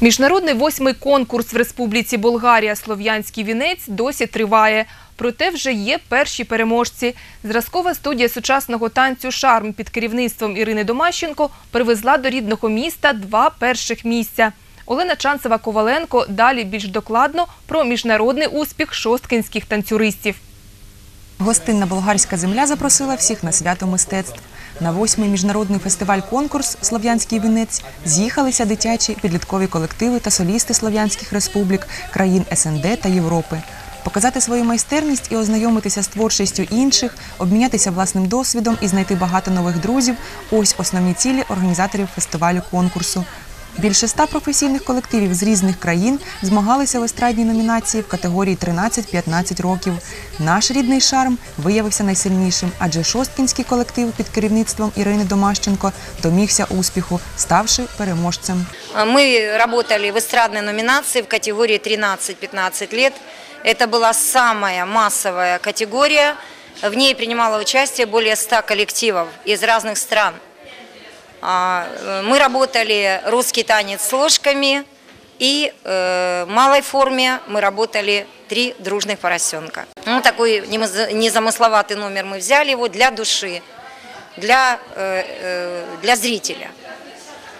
Міжнародний восьмий конкурс в Республіці Болгарія «Слов'янський вінець» досі триває. Проте вже є перші переможці. Зразкова студія сучасного танцю «Шарм» під керівництвом Ірини Домащенко привезла до рідного міста два перших місця. Олена Чанцева-Коваленко далі більш докладно про міжнародний успіх шосткинських танцюристів. Гостинна болгарська земля запросила всіх на свято мистецтв. На восьмий міжнародний фестиваль-конкурс Слов'янський вінець з'їхалися дитячі підліткові колективи та солісти слов'янських республік, країн СНД та Європи. Показати свою майстерність і ознайомитися з творчістю інших, обмінятися власним досвідом і знайти багато нових друзів ось основні цілі організаторів фестивалю конкурсу. Більше ста професійних колективів з різних країн змагалися в естрадній номінації в категорії 13-15 років. Наш рідний шарм виявився найсильнішим, адже шосткінський колектив під керівництвом Ірини Домащенко домігся успіху, ставши переможцем. Мы работали в эстрадной номинации в категории 13-15 лет. Это была самая массовая категория. В ней принимало участие более 100 коллективов из разных стран. А, Мы работали русский танец с ложками и э, в малой форме мы работали три дружных поросенка. Ну, такой незамысловатый номер мы взяли его для души, для, э, э, для зрителя.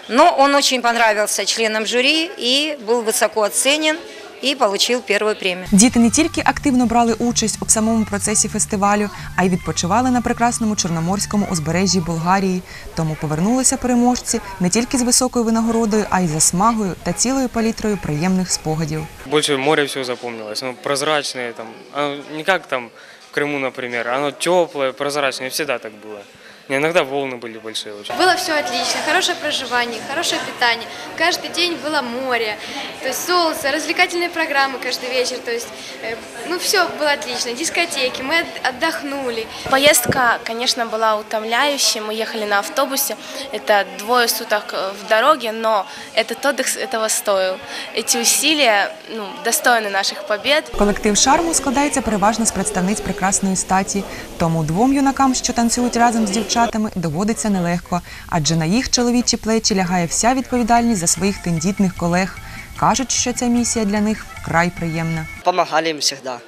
Но он очень понравился членам жюри и был высоко оценен и получил первую премию. Діти не тільки активно брали участь у самому процесі фестивалю, а й відпочивали на прекрасному чорноморському узбережжі Болгарії. Тому повернулися переможці не тільки з високою винагородою, а й за смагою та цілою палітрою приємних спогадів. Больше море все запомнилось. Оно прозрачное, там, оно не как там в Крыму, например, оно теплое, прозрачное, всегда так было. Не, Иногда волны были большие очень. Было все отлично, хорошее проживание, хорошее питание. Каждый день было море, то есть солнце, развлекательные программы каждый вечер. То есть, э, ну все было отлично, дискотеки, мы от- отдохнули. Поездка, конечно, была утомляющей. Мы ехали на автобусе. Это двое суток э, в дороге, но этот отдых этого стоил. Эти усилия ну, достойны наших побед. Колектив шарму складається переважно з представниць прекрасної статі. Тому двом юнакам, що танцюють разом з дівчатами, доводиться нелегко, адже на їх чоловічі плечі лягає вся відповідальність за своїх тендітних колег. Кажуть, що ця місія для них вкрай приємна. Помогали им всегда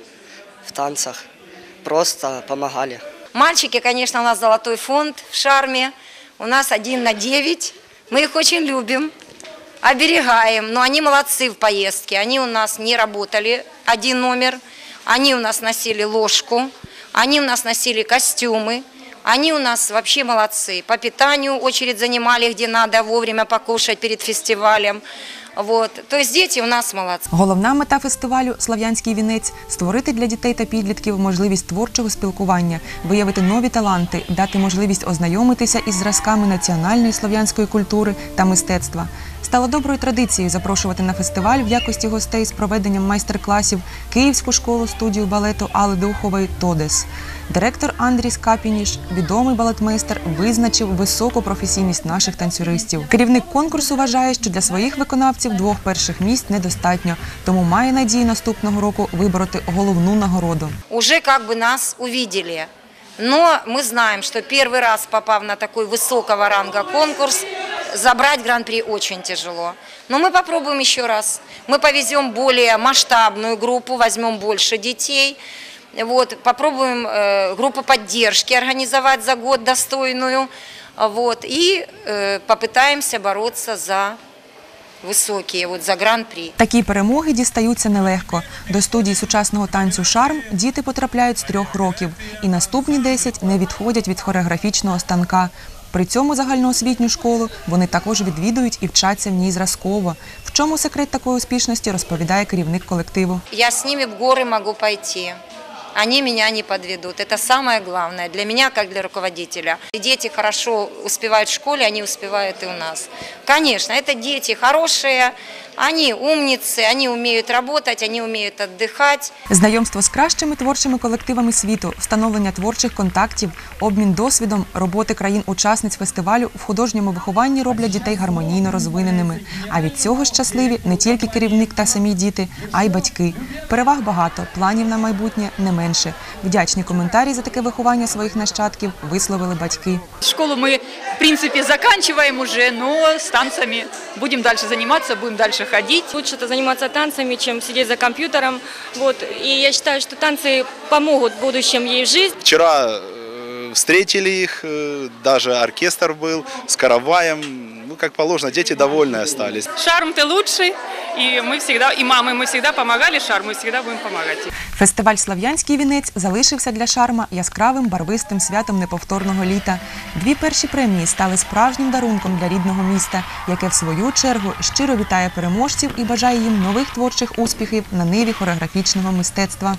в танцах. Просто помогали. Мальчики, конечно, у нас золотой фонд в шарме. У нас один на девять. Мы их очень любим, оберегаем. Но они молодцы в поездке. Они у нас не работали один номер. Они у нас носили ложку. Они у нас носили костюмы. Они у нас вообще молодцы. По питанию очередь занимали, где надо вовремя покушать перед фестивалем. Вот. То есть дети у нас молодцы. Головна мета фестивалю Слав'янський вінець створити для дітей та підлітків можливість творчого спілкування, виявити нові таланти, дати можливість ознайомитися із зразками національної слов'янської культури та мистецтва. Стало доброю традицією запрошувати на фестиваль в якості гостей з проведенням майстер-класів Київську школу студію балету Алли Духової Тодес. Директор Андрій Скапініш, відомий балетмейстер, визначив високу професійність наших танцюристів. Керівник конкурсу вважає, що для своїх виконавців двох перших місць недостатньо, тому має надію наступного року вибороти головну нагороду. уже как бы нас увидели. Но мы знаем, что первый раз попав на такой высокого ранга конкурс, забрать гран-при очень тяжело. Но мы попробуем еще раз. Мы повезем более масштабную группу, возьмем больше детей. Вот, попробуем э, группу поддержки организовать за год достойную. Вот, и э, попытаемся бороться за высокие, вот, за гран-при. Такі перемоги дістаються нелегко. До студії сучасного танцю Шарм діти потрапляють з трьох років, і наступні 10 не відходять від хореографічного станка. При цьому загальноосвітню школу вони також відвідують і вчаться в ній зразково. В чому секрет такої успішності розповідає керівник колективу. Я с ними в горы могу пойти. Они меня не подведут. Это самое главное для меня, как для руководителя. И дети хорошо успевают в школе, они успевают и у нас. Конечно, это дети хорошие, они умницы, они умеют работать, они умеют отдыхать. Знайомство з кращими творчими колективами світу, встановлення творчих контактів, обмін досвідом, роботи країн-учасниць фестивалю в художньому вихованні роблять дітей гармонійно розвиненими. А від цього щасливі не тільки керівник та самі діти, а й батьки. Переваг багато, планів на майбутнє не менше. Вдячні коментарі за таке виховання своїх нащадків висловили батьки. Школу мы, в принципе, заканчиваем уже, но с танцами будем дальше заниматься, будем дальше больше ходить. Лучше это заниматься танцами, чем сидеть за компьютером. Вот. И я считаю, что танцы помогут в будущем ей в жизни. Вчера э, встретили их, э, даже оркестр был с караваем. Ну, как положено, дети довольны остались. Шарм ты лучший, и мы всегда, и мамы, мы всегда помогали шарму, и всегда будем помогать. Фестиваль Слав'янський вінець залишився для шарма яскравим барвистим святом неповторного літа. Дві перші премії стали справжнім дарунком для рідного міста, яке в свою чергу щиро вітає переможців і бажає їм нових творчих успіхів на ниві хореографічного мистецтва.